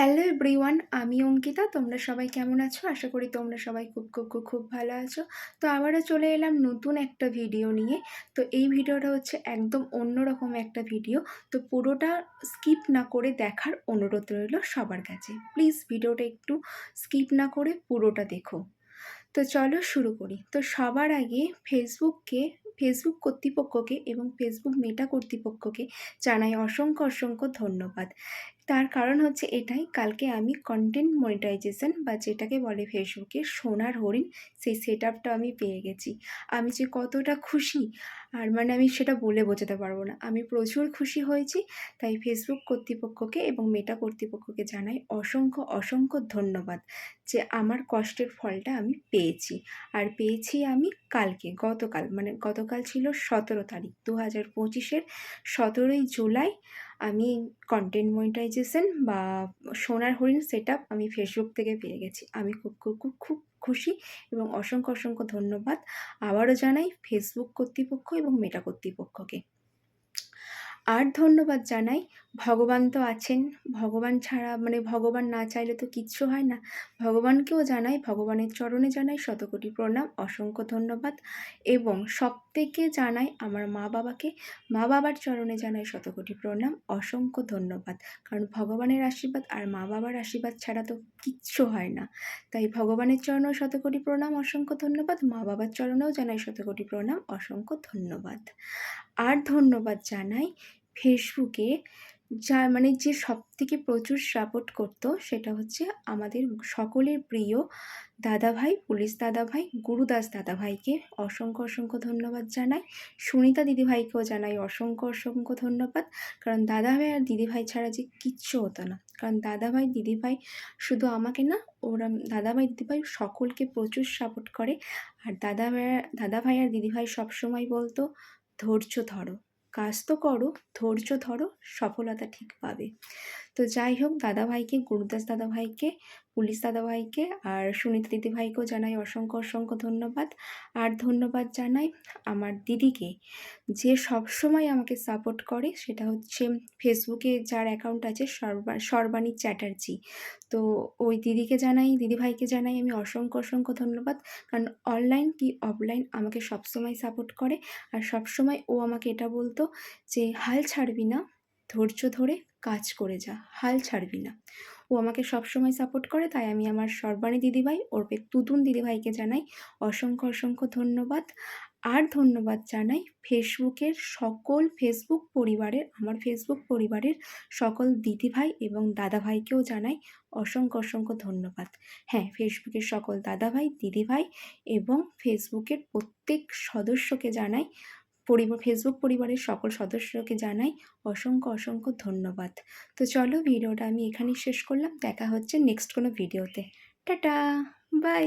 Hello everyone, আমি অঙ্কিতা। তোমরা সবাই কেমন আছো? আশা করি তোমরা সবাই খুব খুব খুব খুব ভালো আছো। তো আবারও চলে এলাম নতুন একটা ভিডিও নিয়ে। তো এই ভিডিওটা হচ্ছে একদম অন্যরকম একটা ভিডিও। তো পুরোটা স্কিপ না করে দেখার অনুরোধ রইল সবার কাছে। প্লিজ ভিডিওটা একটু স্কিপ না করে পুরোটা দেখো। তো চলো শুরু করি। তো সবার আগে ফেসবুককে, ফেসবুক কর্তৃপক্ষকে এবং ফেসবুক মেটা কর্তৃপক্ষকে জানাই অসংখ্য অসংখ্য ধন্যবাদ। তার কারণ হচ্ছে এটাই, কালকে আমি কন্টেন্ট মনিটাইজেশন বা যেটাকে বলে ফেসবুকে সোনার হরিণ, সেই সেট আপটা আমি পেয়ে গেছি। আমি যে কতটা খুশি, আর মানে আমি সেটা বলে বোঝাতে পারব না। আমি প্রচুর খুশি হয়েছি, তাই ফেসবুক কর্তৃপক্ষকে এবং মেটা কর্তৃপক্ষকে জানাই অসংখ্য অসংখ্য ধন্যবাদ যে আমার কষ্টের ফলটা আমি পেয়েছি। আর পেয়েছি আমি কালকে, গতকাল মানে গতকাল ছিল সতেরো তারিখ দু হাজার পঁচিশের সতেরোই জুলাই আমি কন্টেন্ট মনিটাইজেশন বা সোনার হরিণ সেট আমি ফেসবুক থেকে পেয়ে গেছি। আমি খুব খুব খুব খুব খুশি এবং অসংখ্য অসংখ্য ধন্যবাদ। আবারও জানাই ফেসবুক কর্তৃপক্ষ এবং মেটা কর্তৃপক্ষকে। আর ধন্যবাদ জানাই, ভগবান তো আছেন। ভগবান ছাড়া মানে ভগবান না চাইলে তো কিচ্ছু হয় না। ভগবানকেও জানাই, ভগবানের চরণে জানাই শতকোটি প্রণাম, অসংখ্য ধন্যবাদ এবং সবথেকে জানাই আমার মা বাবাকে, মা বাবার চরণে জানাই শতকোটি প্রণাম, অসংখ্য ধন্যবাদ। কারণ ভগবানের আশীর্বাদ আর মা বাবার আশীর্বাদ ছাড়া তো কিচ্ছু হয় না। তাই ভগবানের চরণেও শতকোটি প্রণাম, অসংখ্য ধন্যবাদ। মা বাবার চরণেও জানাই শতকোটি প্রণাম, অসংখ্য ধন্যবাদ। আর ধন্যবাদ জানাই ফেসবুকে যা মানে যে সবথেকে প্রচুর সাপোর্ট করতো সেটা হচ্ছে আমাদের সকলের প্রিয় দাদাভাই, পুলিশ দাদাভাই, গুরুদাস দাদাভাইকে অসংখ্য অসংখ্য ধন্যবাদ জানাই। সুনিতা দিদিভাইকেও জানাই অসংখ্য অসংখ্য ধন্যবাদ। কারণ দাদাভাই আর দিদিভাই ছাড়া যে কিচ্ছু হতো না। কারণ দাদাভাই, দিদিভাই শুধু আমাকে না, ওরা দাদাভাই, দিদিভাই সকলকে প্রচুর সাপোর্ট করে। আর দাদাভাই দাদাভাই আর দিদিভাই সবসময় বলতো, ধৈর্য ধরো। কাজ তো করো ধৈর্য ধরো সফলতা ঠিক পাবে। তো যাই হোক, দাদাভাইকে, গুরুদাস দাদাভাইকে, পুলিশ দাদাভাইকে আর সুনীতা দিদিভাইকেও জানাই অসংখ্য অসংখ্য ধন্যবাদ। আর ধন্যবাদ জানাই আমার দিদিকে, যে সবসময় আমাকে সাপোর্ট করে সেটা হচ্ছে ফেসবুকে যার অ্যাকাউন্ট আছে সর্বা সর্বাণী চ্যাটার্জি। তো ওই দিদিকে জানাই, দিদিভাইকে জানাই আমি অসংখ্য অসংখ্য ধন্যবাদ। কারণ অনলাইন কি অফলাইন আমাকে সবসময় সাপোর্ট করে। আর সবসময় ও আমাকে এটা বলতো যে, হাল ছাড়বি না, ধৈর্য ধরে কাজ করে যা, হাল ছাড়বি না। ও আমাকে সবসময় সাপোর্ট করে, তাই আমি আমার সর্বাণী দিদিভাই ওরপে তুতুন দিদিভাইকে জানাই অসংখ্য অসংখ্য ধন্যবাদ। আর ধন্যবাদ জানাই ফেসবুকের সকল ফেসবুক পরিবারের, আমার ফেসবুক পরিবারের সকল দিদিভাই এবং দাদাভাইকেও জানাই অসংখ্য অসংখ্য ধন্যবাদ। হ্যাঁ ফেসবুকের সকল দাদাভাই, দিদিভাই এবং ফেসবুকের প্রত্যেক সদস্যকে জানাই পরিবার ফেসবুক পরিবারের সকল সদস্যকে জানাই অসংখ্য অসংখ্য ধন্যবাদ। তো চলো ভিডিওটা আমি এখানেই শেষ করলাম। দেখা হচ্ছে নেক্সট কোনো ভিডিওতে টাটা! বাই